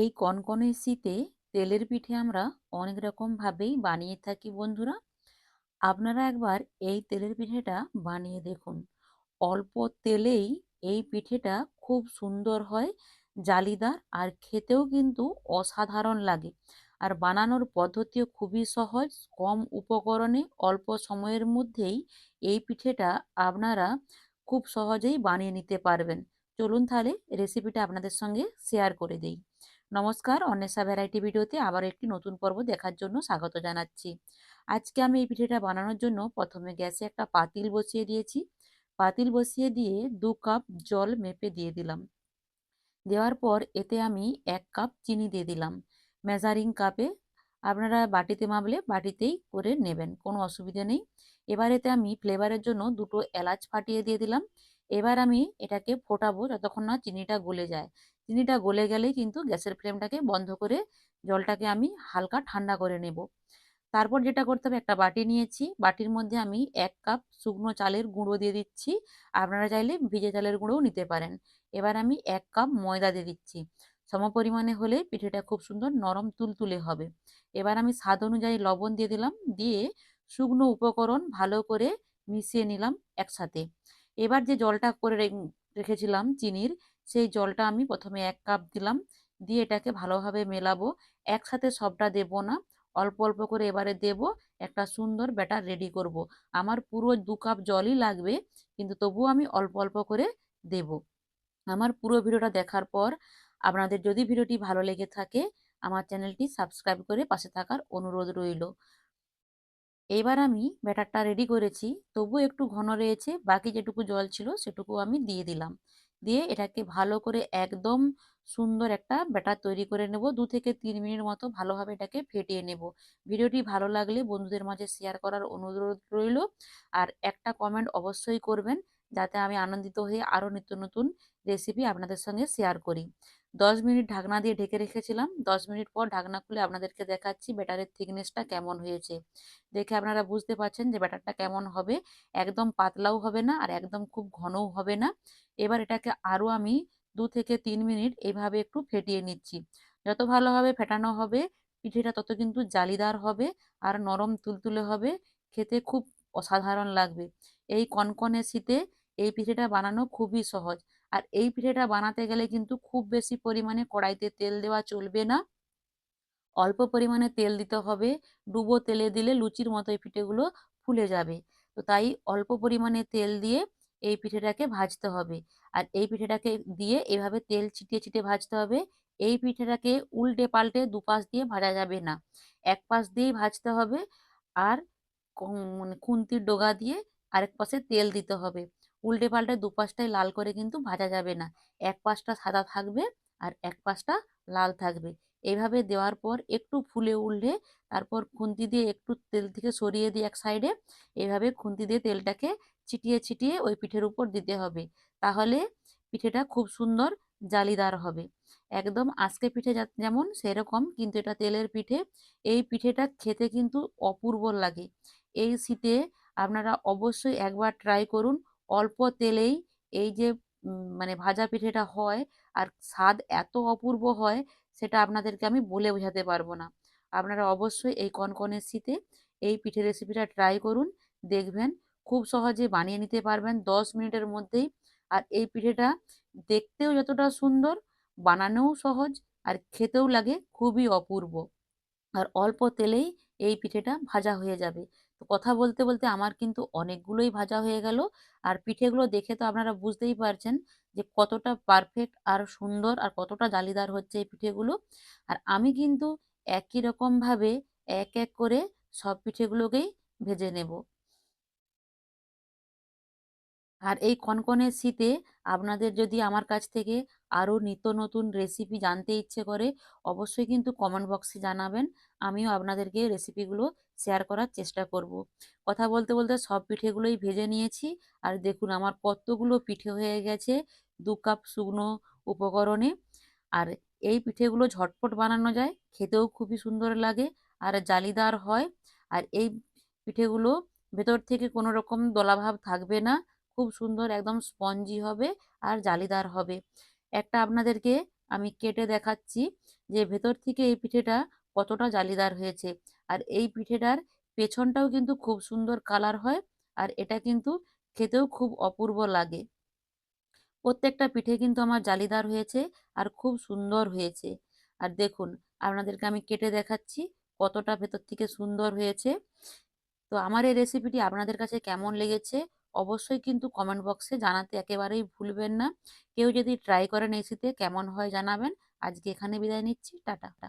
এই কনকনে শীতে তেলের পিঠে আমরা অনেক রকমভাবেই বানিয়ে থাকি বন্ধুরা। আপনারা একবার এই তেলের পিঠেটা বানিয়ে দেখুন। অল্প তেলেই এই পিঠেটা খুব সুন্দর হয়, জালিদার আর খেতেও কিন্তু অসাধারণ লাগে। আর বানানোর পদ্ধতিও খুবই সহজ, কম উপকরণে অল্প সময়ের মধ্যেই এই পিঠেটা আপনারা খুব সহজেই বানিয়ে নিতে পারবেন। চলুন তাহলে রেসিপিটা আপনাদের সঙ্গে শেয়ার করে দিই। নমস্কার, অন্বেষা ভ্যারাইটি ভিডিওতে আবার একটি নতুন পর্ব দেখার জন্য স্বাগত জানাচ্ছি। আজকে আমি এই পিঠেটা বানানোর জন্য প্রথমে গ্যাসে একটা পাতিল বসিয়ে দিয়েছি। পাতিল বসিয়ে দিয়ে দু কাপ জল মেপে দিয়ে দিলাম। দেওয়ার পর এতে আমি এক কাপ চিনি দিয়ে দিলাম। মেজারিং কাপে আপনারা বাটিতে মাপলে বাটিতেই করে নেবেন, কোনো অসুবিধা নেই। এবার এতে আমি ফ্লেভারের জন্য দুটো এলাচ ফাটিয়ে দিয়ে দিলাম। এবার আমি এটাকে ফোটাবো যতক্ষণ না চিনিটা গলে যায়। চিনিটা গলে গেলেই কিন্তু গ্যাসের ফ্লেমটাকে বন্ধ করে জলটাকে আমি হালকা ঠান্ডা করে নেব। তারপর যেটা করতে হবে, একটা বাটি নিয়েছি। বাটির মধ্যে আমি এক কাপ শুকনো চালের গুঁড়ো দিয়ে দিচ্ছি। আপনারা চাইলে ভিজে চালের গুঁড়োও নিতে পারেন। এবার আমি এক কাপ ময়দা দিয়ে দিচ্ছি। সম পরিমাণে হলে পিঠেটা খুব সুন্দর নরম তুলতুলে হবে। এবার আমি স্বাদ অনুযায়ী লবণ দিয়ে দিলাম। দিয়ে শুকনো উপকরণ ভালো করে মিশিয়ে নিলাম একসাথে। এবার যে জলটা করে রেখেছিলাম চিনির সেই জলটা আমি প্রথমে এক কাপ দিলাম। দিয়ে এটাকে ভালোভাবে মেলাবো। একসাথে সবটা দেব না। অল্প অল্প করে এবারে দেব। একটা সুন্দর ব্যাটার রেডি করব। আমার পুরো দু কাপ জলই লাগবে, কিন্তু তবুও আমি অল্প অল্প করে দেব। আমার পুরো ভিডিওটা দেখার পর আপনাদের যদি ভিডিওটি ভালো লেগে থাকে, আমার চ্যানেলটি সাবস্ক্রাইব করে পাশে থাকার অনুরোধ রইল। এইবার আমি ব্যাটারটা রেডি করেছি। তবু একটু ঘন রয়েছে, বাকি যেটুকু জল ছিল সেটুকু আমি দিয়ে দিলাম। দিয়ে এটাকে ভালো করে একদম সুন্দর একটা ব্যাটার তৈরি করে নেব। দু থেকে তিন মিনিট মতো ভালোভাবে এটাকে ফেটিয়ে নেব। ভিডিওটি ভালো লাগলে বন্ধুদের মাঝে শেয়ার করার অনুরোধ রইল। আর একটা কমেন্ট অবশ্যই করবেন, যাতে আমি আনন্দিত হয়ে আরও নিত্য নতুন রেসিপি আপনাদের সঙ্গে শেয়ার করি। দশ মিনিট ঢাকনা দিয়ে ঢেকে রেখেছিলাম। দশ মিনিট পর ঢাকনা খুলে আপনাদেরকে দেখাচ্ছি ব্যাটারের থিকনেসটা কেমন হয়েছে। দেখে আপনারা বুঝতে পারছেন যে ব্যাটারটা কেমন হবে। একদম পাতলাও হবে না আর একদম খুব ঘনও হবে না। এবার এটাকে আরও আমি দু থেকে তিন মিনিট এইভাবে একটু ফেটিয়ে নিচ্ছি। যত ভালোভাবে ফেটানো হবে, পিঠেটা তত কিন্তু জালিদার হবে আর নরম তুলতুলে হবে। খেতে খুব অসাধারণ লাগবে। এই কনকনে শীতে এই পিঠেটা বানানো খুবই সহজ। আর এই পিঠেটা বানাতে গেলে কিন্তু খুব বেশি পরিমাণে কড়াইতে তেল দেওয়া চলবে না। অল্প পরিমাণে তেল দিতে হবে, ডুবো তেলে দিলে লুচির মতো এই পিঠেগুলো ফুলে যাবে। তো তাই অল্প পরিমাণে তেল দিয়ে এই পিঠেটাকে ভাজতে হবে। আর এই পিঠেটাকে দিয়ে এভাবে তেল ছিটিয়ে ছিটিয়ে ভাজতে হবে। এই পিঠেটাকে উল্টে পাল্টে দুপাশ দিয়ে ভাজা যাবে না। এক পাশ দিয়েই ভাজতে হবে আর মানে খুন্তির ডোগা দিয়ে আরেক পাশে তেল দিতে হবে। উল্টে পাল্টে দুপাশটাই লাল করে কিন্তু ভাজা যাবে না। এক পাশটা সাদা থাকবে আর এক পাশটা লাল থাকবে। এইভাবে দেওয়ার পর একটু ফুলে উঠলে তারপর খুন্তি দিয়ে একটু তেল থেকে সরিয়ে দিয়ে এক সাইডে এইভাবে খুন্তি দিয়ে তেলটাকে ছিটিয়ে ছিটিয়ে ওই পিঠের উপর দিতে হবে। তাহলে পিঠেটা খুব সুন্দর জালিদার হবে। একদম আজকে পিঠে যেমন সেরকম কিন্তু এটা তেলের পিঠে। এই পিঠেটা খেতে কিন্তু অপূর্ব লাগে। এই শীতে আপনারা অবশ্যই একবার ট্রাই করুন। অল্প তেলেই এই যে মানে ভাজা পিঠেটা হয় আর স্বাদ এত অপূর্ব হয় সেটা আপনাদেরকে আমি বলে বোঝাতে পারব না। আপনারা অবশ্যই এই কনকনের শীতে এই পিঠে রেসিপিটা ট্রাই করুন, দেখবেন খুব সহজে বানিয়ে নিতে পারবেন দশ মিনিটের মধ্যেই। আর এই পিঠেটা দেখতেও যতটা সুন্দর, বানানোও সহজ আর খেতেও লাগে, খুবই অপূর্ব। আর অল্প তেলেই এই পিঠেটা ভাজা হয়ে যাবে। তো কথা বলতে বলতে আমার কিন্তু অনেকগুলোই ভাজা হয়ে গেল। আর পিঠেগুলো দেখে তো আপনারা বুঝতেই পারছেন যে কতটা পারফেক্ট আর সুন্দর আর কতটা জালিদার হচ্ছে এই পিঠেগুলো। আর আমি কিন্তু একই রকমভাবে এক এক করে সব পিঠেগুলোকেই ভেজে নেব। আর এই কনকনে শীতে আপনাদের যদি আমার কাছ থেকে আরও নিত্য নতুন রেসিপি জানতে ইচ্ছে করে, অবশ্যই কিন্তু কমেন্ট বক্সে জানাবেন। আমিও আপনাদেরকে রেসিপিগুলো শেয়ার করার চেষ্টা করব। কথা বলতে বলতে সব পিঠেগুলোই ভেজে নিয়েছি। আর দেখুন আমার কতগুলো পিঠে হয়ে গেছে দু কাপ শুকনো উপকরণে। আর এই পিঠেগুলো ঝটপট বানানো যায়, খেতেও খুবই সুন্দর লাগে আর জালিদার হয়। আর এই পিঠেগুলো ভেতর থেকে কোনো রকম দলাভাব থাকবে না। খুব সুন্দর একদম স্পঞ্জি হবে আর জালিদার হবে। একটা আপনাদেরকে আমি কেটে দেখাচ্ছি যে ভেতর থেকে এই পিঠেটা কতটা জালিদার হয়েছে। আর এই পিঠেটার পেছনটাও কিন্তু খুব সুন্দর কালার হয় আর এটা কিন্তু খেতেও খুব অপূর্ব লাগে। প্রত্যেকটা পিঠে কিন্তু আমার জালিদার হয়েছে আর খুব সুন্দর হয়েছে। আর দেখুন, আপনাদেরকে আমি কেটে দেখাচ্ছি কতটা ভেতর থেকে সুন্দর হয়েছে। তো আমার এই রেসিপিটি আপনাদের কাছে কেমন লেগেছে অবশ্যই কিন্তু কমেন্ট বক্সে জানাতে একেবারেই ভুলবেন না। কেউ যদি ট্রাই করেন এসিতে কেমন হয় জানাবেন। আজকে এখানে বিদায় নিচ্ছি। টাটা।